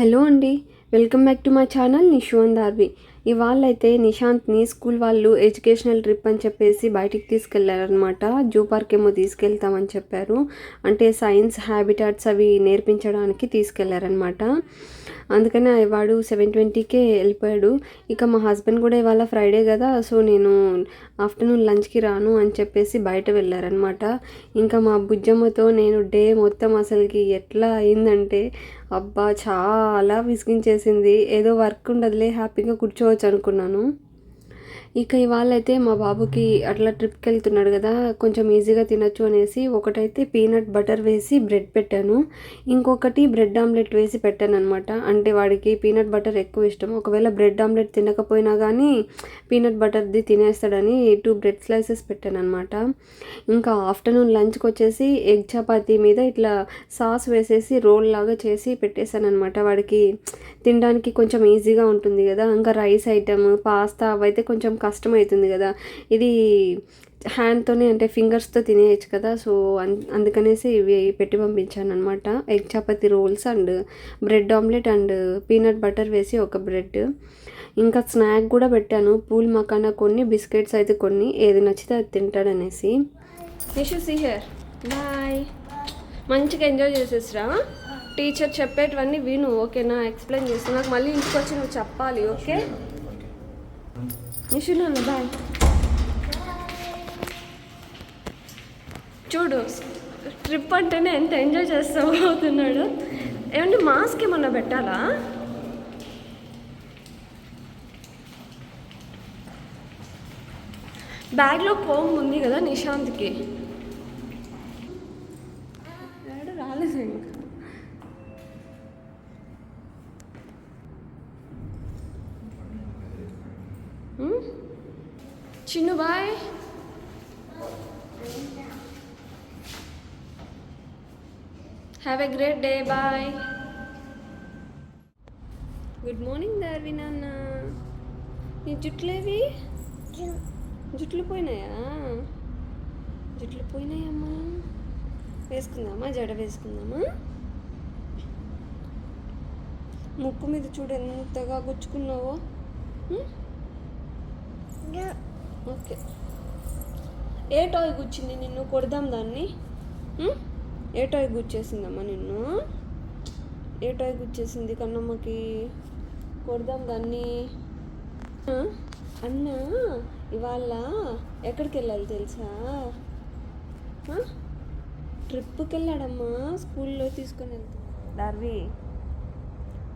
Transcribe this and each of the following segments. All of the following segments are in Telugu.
హలో అండి welcome back to my channel నిషువన్ Darvi ఇవాళైతే నిశాంత్ని స్కూల్ వాళ్ళు ఎడ్యుకేషనల్ ట్రిప్ అని చెప్పేసి బయటికి తీసుకెళ్ళారనమాట జూ పార్క్ ఏమో తీసుకెళ్తామని చెప్పారు. అంటే సైన్స్ హ్యాబిటాట్స్ అవి నేర్పించడానికి తీసుకెళ్ళారనమాట అందుకనే వాడు సెవెన్ ట్వంటీకే వెళ్ళిపోయాడు. ఇక మా హస్బెండ్ కూడా ఇవాళ ఫ్రైడే కదా సో నేను ఆఫ్టర్నూన్ లంచ్కి రాను అని చెప్పేసి బయట వెళ్ళారనమాట ఇంకా మా బుజ్జమ్మతో నేను డే మొత్తం అసలుకి ఎట్లా అయిందంటే అబ్బా చాలా విసిగించేసింది. ఏదో వర్క్ ఉండదులే హ్యాపీగా కూర్చోవచ్చు అనుకున్నాను. ఇక ఇవాళ అయితే మా బాబుకి అట్లా ట్రిప్కి వెళ్తున్నాడు కదా కొంచెం ఈజీగా తినొచ్చు అనేసి ఒకటైతే పీనట్ బటర్ వేసి బ్రెడ్ పెట్టాను. ఇంకొకటి బ్రెడ్ ఆమ్లెట్ వేసి పెట్టాను అనమాట అంటే వాడికి పీనట్ బటర్ ఎక్కువ ఇష్టం. ఒకవేళ బ్రెడ్ ఆమ్లెట్ తినకపోయినా కానీ పీనట్ బటర్ది తినేస్తాడని టూ బ్రెడ్ స్లైసెస్ పెట్టాను అనమాట ఇంకా ఆఫ్టర్నూన్ లంచ్కి వచ్చేసి ఎగ్ చపాతీ మీద ఇట్లా సాస్ వేసేసి రోల్ లాగా చేసి పెట్టేశాను అనమాట వాడికి తినడానికి కొంచెం ఈజీగా ఉంటుంది కదా. ఇంకా రైస్ ఐటమ్ పాస్తా అవైతే కొంచెం కష్టం అవుతుంది కదా. ఇది హ్యాండ్తోనే అంటే ఫింగర్స్తో తినేయచ్చు కదా. సో అందుకనేసి ఇవి పెట్టి పంపించాను అనమాట egg chapati rolls and bread omelette and peanut butter వేసి ఒక బ్రెడ్. ఇంకా స్నాక్ కూడా పెట్టాను. పూల్ మకానా కొన్ని బిస్కెట్స్ అయితే కొన్ని. ఏది నచ్చితే అది తింటాడనేసి. యశు సిహర్ బాయ్ మంచిగా ఎంజాయ్ చేసేసిరా? టీచర్ చెప్పేటివన్నీ విను. ఓకేనా ఎక్స్ప్లెయిన్ చేసి నాకు మళ్ళీ ఇంటికి వచ్చి నువ్వు చెప్పాలి ఓకే నిషు నాన్న బాయ్ చూడు ట్రిప్ అంటేనే ఎంత ఎంజాయ్ చేస్తూ అవుతున్నాడు. ఏమంటే మాస్క్ ఏమన్నా పెట్టాలా? బ్యాగ్లో కోమ్ ఉంది కదా నిశాంత్కి. రాలేదు ఇంకా. Chinnu bye. Have a great day bye good morning Darvi నాన్న నీ జుట్లేవి? జుట్లు పోయినాయా? జుట్లు పోయినాయమ్మా. వేసుకుందామా? జడ వేసుకుందామా? ముక్కు మీద చూడు ఎంతగా గుచ్చుకున్నావో. ఓకే. ఏ టాయ్ గుచ్చింది నిన్ను? కొడదాం దాన్ని. ఏ టాయ్ గుచ్చేసిందమ్మా నిన్ను? ఏ టాయ్ గుచ్చేసింది కన్నమ్మకి? కొడదాం దాన్ని. అన్న ఇవాళ ఎక్కడికి వెళ్ళాలి తెలుసా? ట్రిప్కి వెళ్ళాడమ్మా స్కూల్లో తీసుకొని వెళ్తాడు డార్వి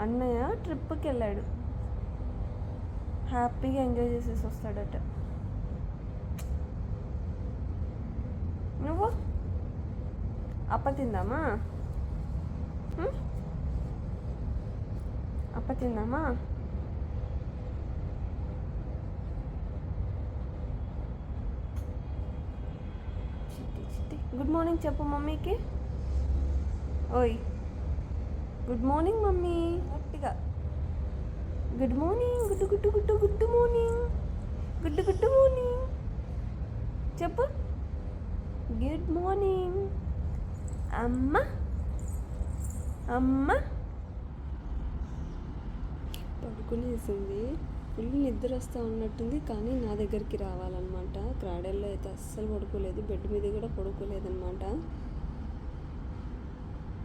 అన్నయ్య ట్రిప్కి వెళ్ళాడు హ్యాపీగా ఎంజాయ్ చేసేసి వస్తాడట. నువ్వు? అప్ప తిందామా? అప్ప తిందామా? చిట్టి చిట్టి. గుడ్ మార్నింగ్ చెప్పు మమ్మీకి. ఓయ్. Good morning mummy. గట్టిగా. గుడ్ మార్నింగ్ గుడ్డు గుడ్డు గుడ్డు గుడ్ మార్నింగ్ గుడ్డు గుడ్ మార్నింగ్ చెప్పు. గుడ్ మార్నింగ్ అమ్మ. అమ్మ. పడుకునేసింది ఫుల్ నిద్ర వస్తూ ఉన్నట్టుంది కానీ నా దగ్గరికి రావాలన్నమాట. క్రాడెల్లో అయితే అస్సలు పడుకోలేదు. బెడ్ మీద కూడా పడుకోలేదన్నమాట.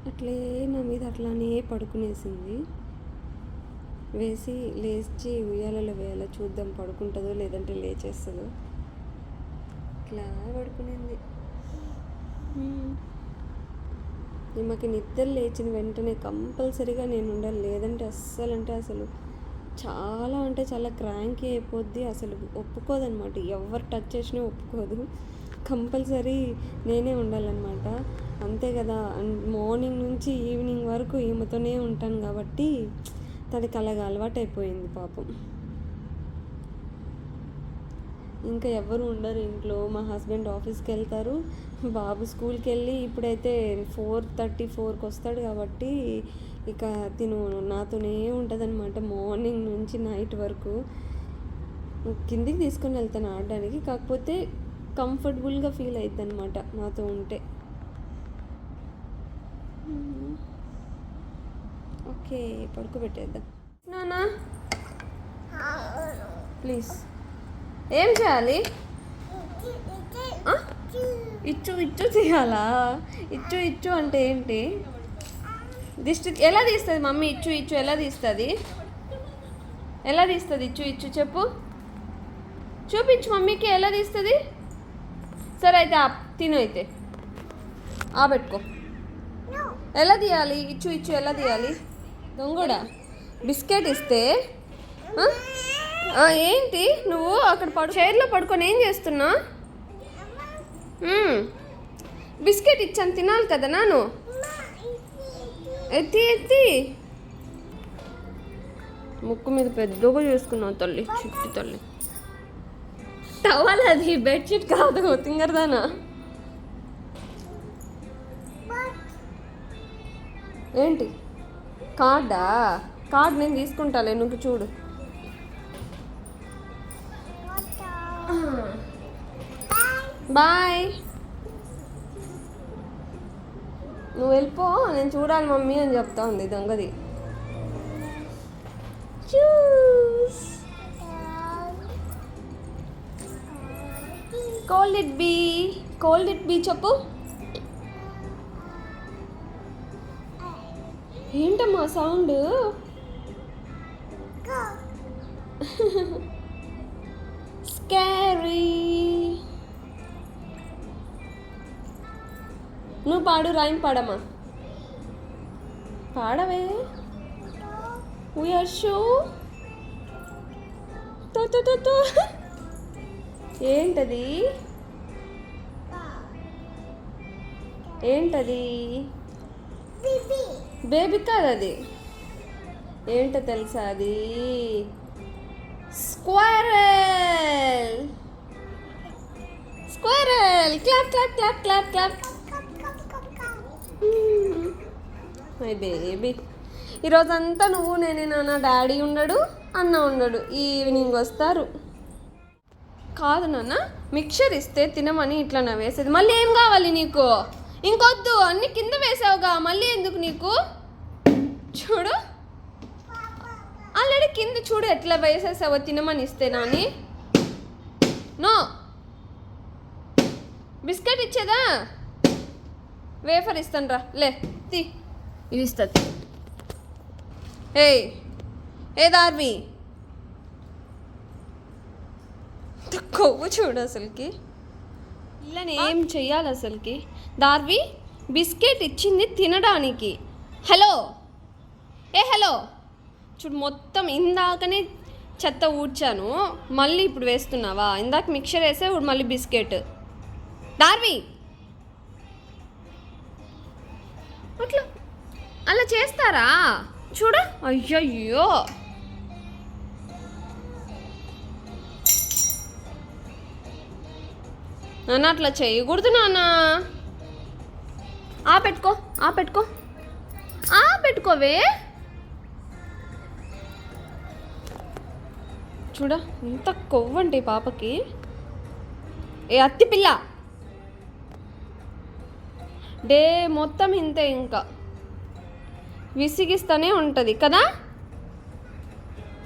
అట్లే నా మీద అట్లానే పడుకునేసింది వేసి లేచి ఉయ్యాలలో వేయాల చూద్దాం పడుకుంటుందో లేదంటే లేచేస్తుందో. ఇట్లా పడుకునేది. మ్మ్. నిద్ర లేచిన వెంటనే కంపల్సరీగా నేను ఉండాలి. లేదంటే అస్సలు అంటే అసలు చాలా అంటే చాలా క్రాంకీ అయిపోద్ది. అసలు ఒప్పుకోదనమాట ఎవరు టచ్ చేసినా ఒప్పుకోదు. కంపల్సరీ నేనే ఉండాలన్నమాట. అంతే కదా. మార్నింగ్ నుంచి ఈవినింగ్ వరకు ఈమెతోనే ఉంటాను కాబట్టి తనకి అలాగ అలవాటు అయిపోయింది పాపం. ఇంకా ఎవరు ఉండరు ఇంట్లో. మా హస్బెండ్ ఆఫీస్కి వెళ్తారు. బాబు స్కూల్కి వెళ్ళి ఇప్పుడైతే ఫోర్ థర్టీ ఫోర్కి వస్తాడు కాబట్టి ఇక తిను నాతోనే ఉంటుందన్నమాట మార్నింగ్ నుంచి నైట్ వరకు. కిందికి తీసుకొని వెళ్తాను ఆడడానికి. కాకపోతే కంఫర్టబుల్గా ఫీల్ అవుతుంది అనమాట నాతో ఉంటే. ఓకే పడుకోబెట్టేద్దాం. నానా? ప్లీజ్. ఏం చేయాలి? ఇచ్చు ఇచ్చు చేయాలా ఇచ్చు ఇచ్చు అంటే ఏంటి? దిష్టి ఎలా తీస్తుంది మమ్మీ? ఇచ్చు ఇచ్చు ఎలా తీస్తుంది? ఎలా తీస్తుంది? ఇచ్చు ఇచ్చు చెప్పు. చూపించు మమ్మీకి ఎలా తీస్తుంది. సరే అయితే ఆ తిను అయితే. ఆబెట్టుకో ఎలా తీయాలి? ఇచ్చు ఇచ్చు ఎలా తీయాలి? దొంగడా? బిస్కెట్ ఇస్తే ఏంటి? నువ్వు అక్కడ పడు చైర్లో పడుకొని ఏం చేస్తున్నా? బిస్కెట్ ఇచ్చాను తినాలి కదా నాను? ఎత్తి ఎత్తి. ముక్కు మీద పెద్దగా చేసుకున్నావు తల్లి చిట్టి తల్లి. టవల్ అది? బెడ్షీట్ కాదు తింగరదానా? ఏంటి? కార్డా? కార్డ్ నేను తీసుకుంటాలే నువ్వు చూడు. బాయ్. నువ్వు వెళ్ళిపో నేను చూడాలి మమ్మీ అని చెప్తా ఉంది దొంగది. చూస్. Cold it be cold it be చెప్పు. ఏంటమ్మా సౌండ్? స్కారీ పాడు రైమ్ పాడమ్మా పాడవే ఉయర్ షో ఏంటది ఏంటది బేబీ కాదు అది ఏంటో తెలుసా అది squirrel squirrel clap clap clap clap clap my baby. ఈరోజంతా నువ్వు నేనే నాన్న డాడీ ఉండడు అన్న ఉండడు. ఈవినింగ్ వస్తారు. కాదు నాన్న మిక్చర్ ఇస్తే తినమని ఇట్లా నా వేసేది. మళ్ళీ ఏం కావాలి నీకు? ఇంకొద్దు అన్ని కింద వేసావుగా మళ్ళీ ఎందుకు నీకు? చూడు. ఆల్రెడీ కింద చూడు ఎట్లా వేసేసావో తినమని ఇస్తే నాని. నో. బిస్కెట్ ఇచ్చేదా? వేఫర్ ఇస్తాను రా లే తీ. ఇది ఇస్తుంది ఏయ్ ఏ దార్వి? కొవ్వు చూడు అసలుకి. పిల్లని ఏం చెయ్యాలి అసలుకి? దార్వి బిస్కెట్ ఇచ్చింది తినడానికి. హలో. ఏ హలో. చూడు మొత్తం ఇందాకనే చెత్త ఊడ్చాను. మళ్ళీ ఇప్పుడు వేస్తున్నావా? ఇందాక మిక్చర్ వేసే ఇప్పుడు మళ్ళీ బిస్కెట్. దార్వి! అట్లా. అలా చేస్తారా? చూడ. అయ్యయ్యో. నాన్న అట్లా చేయకూడదు నాన్న. ఆ పెట్టుకో ఆ పెట్టుకో. ఆ పెట్టుకోవే. చూడ ఇంత కొవ్వండి పాపకి. ఏ అత్తి పిల్ల. డే మొత్తం ఇంతే ఇంకా. విసిగిస్తూనే ఉంటుంది కదా?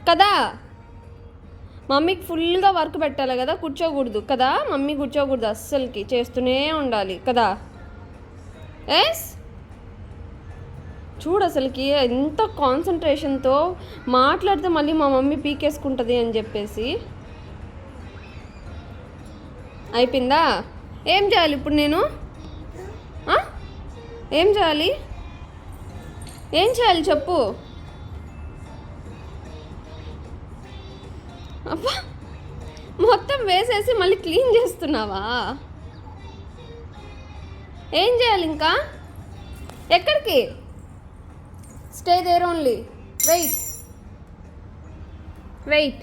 కదా? మమ్మీకి ఫుల్గా వర్క్ పెట్టాలి కదా కూర్చోకూడదు కదా? మమ్మీ కూర్చోకూడదు అస్సలకి చేస్తూనే ఉండాలి కదా? ఎస్? చూడు అసలుకి ఎంత కాన్సన్ట్రేషన్తో మాట్లాడితే మళ్ళీ మా మమ్మీ పీకేసుకుంటుంది అని చెప్పేసి. అయిపోయిందా? ఏం చేయాలి ఇప్పుడు నేను? ఏం చేయాలి? ఏం చేయాలి చెప్పు. అబ్బా మొత్తం వేసేసి మళ్ళీ క్లీన్ చేస్తున్నావా? ఏం చేయాలి ఇంకా? ఎక్కడికి? Stay there only wait wait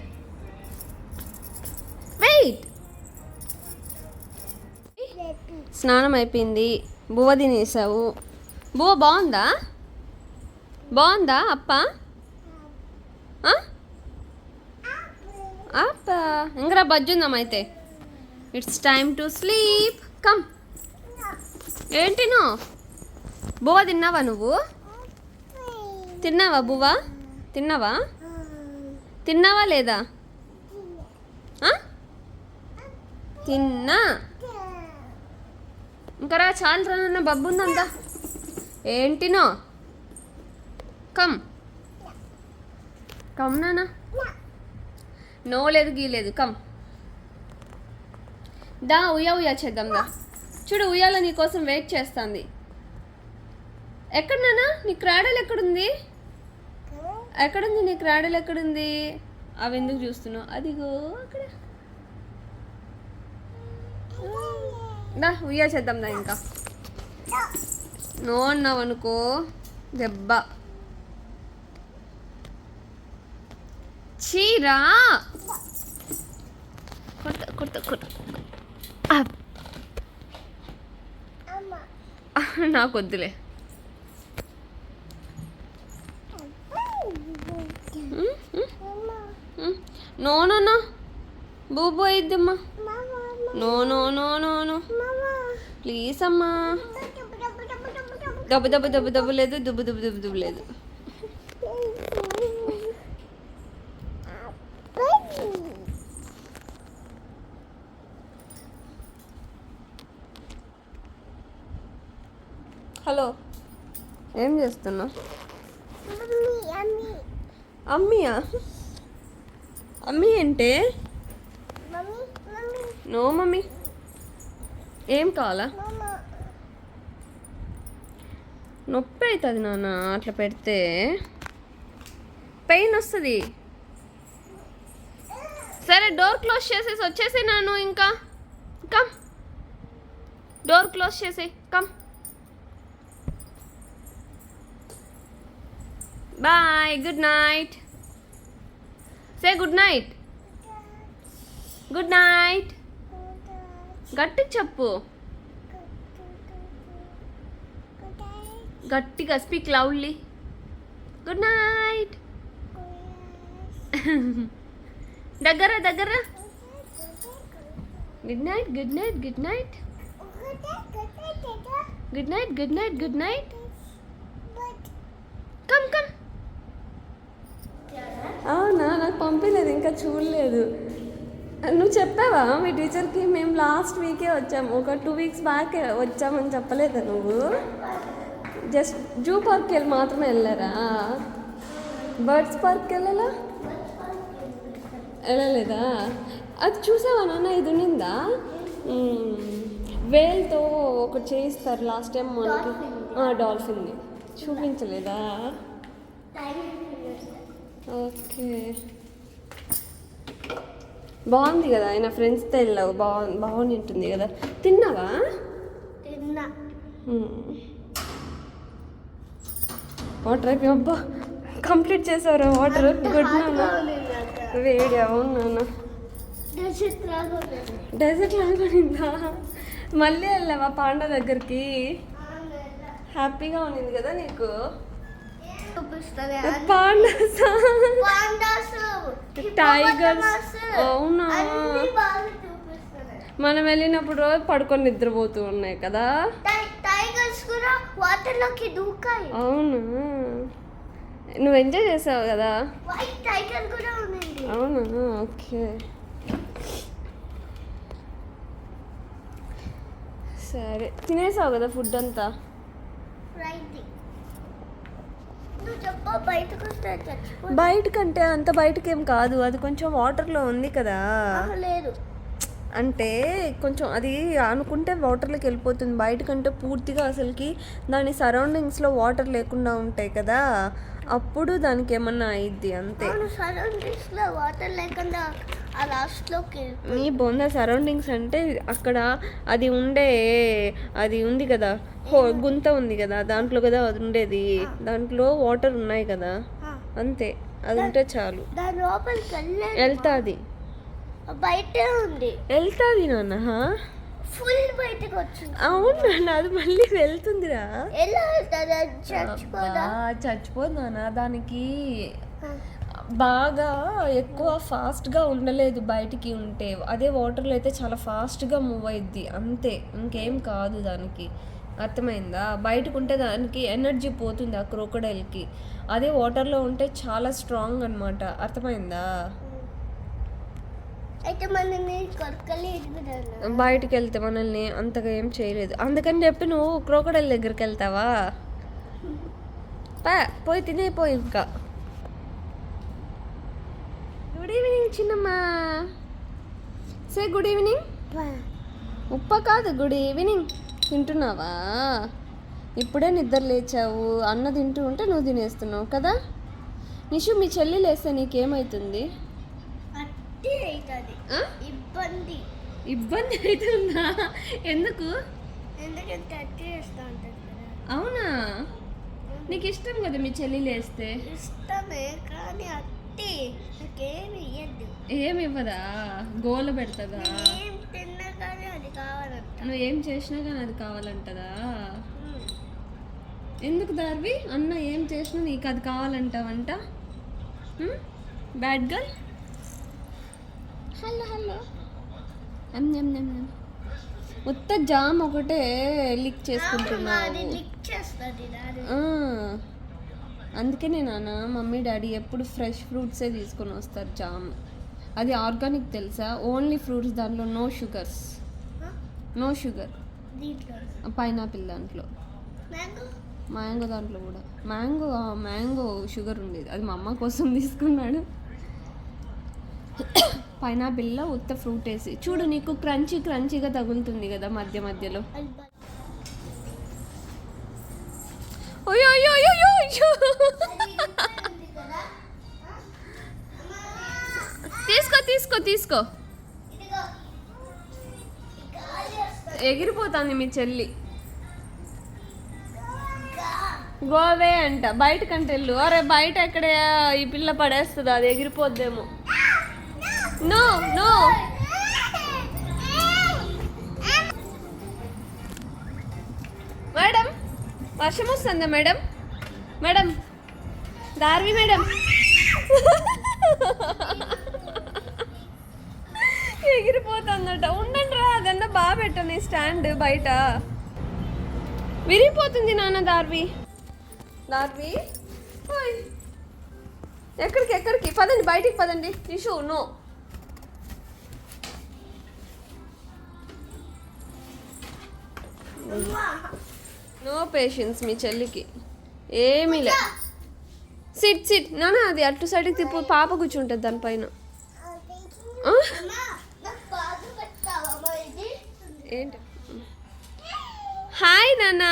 wait స్నానం అయిపోయింది. బువ్వ తినేసావు. బువ్వ బాగుందా? బాగుందా అప్ప? అప్ప. ఇంకరా బజ్జుందాం అయితే. It's time to sleep come ఏంటినో బువ్వ తిన్నావా నువ్వు? తిన్నావా బువ్వా? తిన్నావా? తిన్నావా లేదా? తిన్నా. ఇంకరా చాలా బబ్బు ఉందా ఏంటినో కమ్. కమ్ నాన్న. నో లేదు గీలేదు కమ్. దా ఉయ్యా ఉయ్యా చేద్దాం దా. చూడు ఉయ్యాల నీ కోసం వెయిట్ చేస్తుంది. ఎక్కడ నాన్న? నీ క్రాడల్ ఎక్కడుంది? ఎక్కడుంది నీ క్రాడల్ ఎక్కడుంది? అవి ఎందుకు చూస్తున్నావు అదిగో అక్కడ. దా ఉయ్యా చేద్దాం దా ఇంకా. నో అన్నావు అనుకో దెబ్బ. చీరా. కొట్ట కొట్ట అప్. నాకు వద్దులే. No no no. బూబు అయిద్దమ్మా. No no no no no. Please అమ్మా. దెబ్బ దెబ్బ దెబ్బ దెబ్బ లేదు దుబ్బు దుబ్బు దుబ్బు దుబ్బు లేదు హలో ఏం చేస్తున్నావు అమ్మీయా? అమ్మీ అంటే నో మమ్మీ. ఏం కావాలా? నొప్పి అవుతుంది నాన్న అట్లా పెడితే. పెయిన్ వస్తుంది. సరే డోర్ క్లోజ్ చేసేసి వచ్చేసి నాను ఇంకా. కమ్. డోర్ క్లోజ్ చేసి come. Bye good night say good night good night గట్టి చెప్పు గట్టిగా స్పీక్ లౌడ్లీ గుడ్ నైట్ దగ్గర దగ్గర good night good night good night good night good night good night come come అవునా? నాకు పంపించలేదు ఇంకా చూడలేదు. నువ్వు చెప్పావా? మీ టీచర్కి మేము లాస్ట్ వీకే వచ్చాము. ఒక టూ వీక్స్ బ్యాక్ వచ్చామని చెప్పలేదా నువ్వు? జస్ట్ జూ పార్క్ వెళ్ళి మాత్రమే వెళ్ళారా? బర్డ్స్ పార్క్ వెళ్ళాలా? వెళ్ళలేదా? అది చూసావా నాన్న? ఇది ఉన్నిందా వేల్తో ఒకటి చేయిస్తారు లాస్ట్ టైం మనకి. డాల్ఫిన్ని చూపించలేదా? ఓకే. బాగుంది కదా ఆయన ఫ్రెండ్స్తో వెళ్ళావు. బాగు బాగుంది ఉంటుంది కదా. తిన్నావా? వాటర్ అయిపోయి అబ్బా. కంప్లీట్ చేసావురా వాటర్ గుడ్ నాన్న. వేడి అవును నాన్న. డెజర్ట్ లాగా మళ్ళీ వెళ్ళావా పాండ దగ్గరికి? హ్యాపీగా ఉన్నింది కదా నీకు? పాండాస్. టైగర్స్. అవునా? మనం వెళ్ళినప్పుడు రోజు పడుకొని నిద్రపోతూ ఉన్నాయి కదా? టైగర్స్ కూడా వాటర్లోకి దూకాయి. అవును? నువ్వు ఎంజాయ్ చేసావు కదా? వైట్ టైగర్ కూడా ఉంది అవునా? ఓకే. సరే. తినేసావు కదా ఫుడ్ అంతా? రైట్ నువ్వు చెప్ప బయటకు వస్తే చచ్చిపో బయటకంటే అంత బయటకి ఏం కాదు అది కొంచెం వాటర్లో ఉంది కదా. లేదు. అంటే కొంచెం అది అనుకుంటే వాటర్లోకి వెళ్ళిపోతుంది. బయటకంటే పూర్తిగా అసలుకి దాని సరౌండింగ్స్లో వాటర్ లేకుండా ఉంటాయి కదా. అప్పుడు దానికి ఏమన్నా అయింది అంతే. అవును సరౌండింగ్స్లో వాటర్ లేకుండా ఆ లాస్ట్లోకి నీ బొంద సరౌండింగ్స్ అంటే అక్కడ అది ఉండే అది ఉంది కదా. హో గుంత ఉంది కదా. దాంట్లో కదా అది ఉండేది. దాంట్లో వాటర్ ఉన్నాయి కదా. అంతే. అది ఉంటే చాలు. వెళ్తాది. బయటే ఉంది. వెళ్తాది నాన్న? ఫుల్ బయటకు వచ్చింది. అవును నాన్న అది మళ్ళీ వెళ్తుందిరా. ఎలా చచ్చిపోదా? చచ్చిపోదు నాన్న. దానికి బాగా ఎక్కువ ఫాస్ట్గా ఉండలేదు బయటికి ఉంటే. అదే వాటర్లో అయితే చాలా ఫాస్ట్గా మూవ్ అయ్యిద్ది అంతే. ఇంకేం కాదు దానికి. అర్థమైందా? బయటకు ఉంటే దానికి ఎనర్జీ పోతుంది ఆ క్రోకడైల్కి అదే వాటర్లో ఉంటే చాలా స్ట్రాంగ్ అనమాట అర్థమైందా? బయటికి వెళ్తే మనల్ని అంతగా ఏం చేయలేదు. అందుకని చెప్పి నువ్వు క్రోకడైల్ దగ్గరికి వెళ్తావా? పోయి తినేపోయి ఇంకా. గుడ్ ఈవినింగ్ చిన్నమ్మా. సే గుడ్ ఈవినింగ్ ఉప్ప. కాదు గుడ్ ఈవినింగ్ తింటున్నావా? ఇప్పుడే నిద్ర లేచావు. అన్న తింటూ ఉంటే నువ్వు తినేస్తున్నావు కదా? నిషు మీ చెల్లి లేస్తే నీకేమవుతుంది? ఇబ్బంది. ఇబ్బంది అవుతుందా? ఎందుకు? అవునా? నీకు ఇష్టం కదా మీ చెల్లి లేస్తే? ఇష్టమే కానీ నాకేమి ఏమి ఇవ్వదా? గోల పెడతదా? ఏం తిన్నా కానీ అది కావాలంట. నువ్వు ఏం చేసినా కానీ అది కావాలంటదా. ఎందుకు దార్వి? అన్న ఏం చేసినా నీకు అది కావాలంటావంట? Bad girl? Hello hello. ఉత్త జామ్ ఒకటే లిక్ అది చేసుకుంటున్నావు లిక్ చేస్తుంది దాని ఆ, అందుకనే నాన్న మమ్మీ డాడీ ఎప్పుడు ఫ్రెష్ ఫ్రూట్సే తీసుకొని వస్తారు జామ్. అది ఆర్గానిక్ తెలుసా? ఓన్లీ ఫ్రూట్స్ దాంట్లో no sugars. No sugar. Pineapple దాంట్లో. మ్యాంగో? మ్యాంగో దాంట్లో కూడా. మ్యాంగో మ్యాంగో షుగర్ ఉండేది. అది మా అమ్మ కోసం తీసుకున్నాడు. పైనాపిల్లో ఉత్త ఫ్రూట్ వేసి. చూడు నీకు క్రంచీ క్రంచీగా తగులుతుంది కదా మధ్య మధ్యలో అది బ- అయ్యో అయ్యో అయ్యో అయ్యో అయ్యో. తీసుకో తీసుకో తీసుకో. ఎగిరిపోతుంది మీ చెల్లి. గోవే అంట బయటకంటే వెళ్ళు. అరే బయట ఎక్కడ ఈ పిల్ల పడేస్తుంది అది ఎగిరిపోద్దేమో. No no. వర్షం వస్తుందా మేడం? Madam Darvi madam. ఎగిరిపోతుందట. ఉండండి రా అదన్నా బాగా పెట్టండి స్టాండ్ బయట. విరిగిపోతుంది నాన్న దార్వి. దార్వి. ఎక్కడికి ఎక్కడికి? పదండి బయటికి పదండి. ఇషు నో. నో పేషెన్స్ మీ చెల్లికి. ఏమీ లే. సిట్ సిట్ నాన్న అది అటు సైడ్కి తిప్పు. పాప కూర్చుంటుంది దానిపైన? ఏంటి? హాయ్ నాన్న.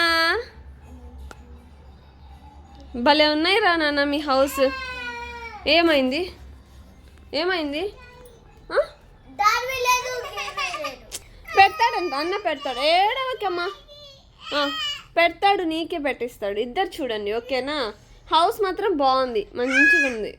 భలే ఉన్నాయి రా నాన్న మీ హౌస్ ఏమైంది? ఏమైంది. పెడతాడంట అన్న పెడతాడు. ఏడవకమ్మా. పెడతాడు నీకే పెట్టిస్తాడు. ఇద్దరు చూడండి ఓకేనా? హౌస్ మాత్రం బాగుంది మంచిగా ఉంది